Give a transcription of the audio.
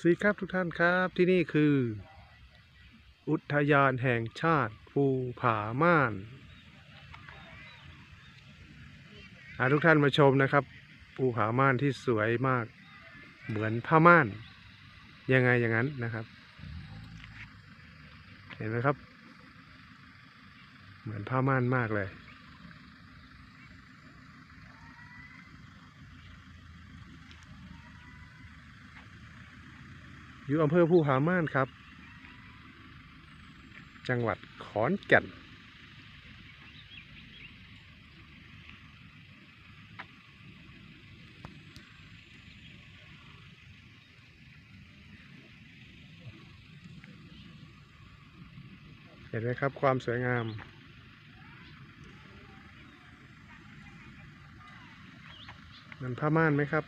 สวัสดีครับทุกท่านครับที่นี่คือ อุทยานแห่งชาติภูผาม่านหาทุกท่านมาชมนะครับ ภูผาม่านที่สวยมาก เหมือนผ้าม่าน ยังไงอย่างนั้นนะครับ เห็นไหมครับ เหมือนผ้าม่านมากเลย อยู่อำเภอภูผาม่านครับ จังหวัดขอนแก่นเห็นไหมครับความสวยงามมันผ้าม่านไหมครับ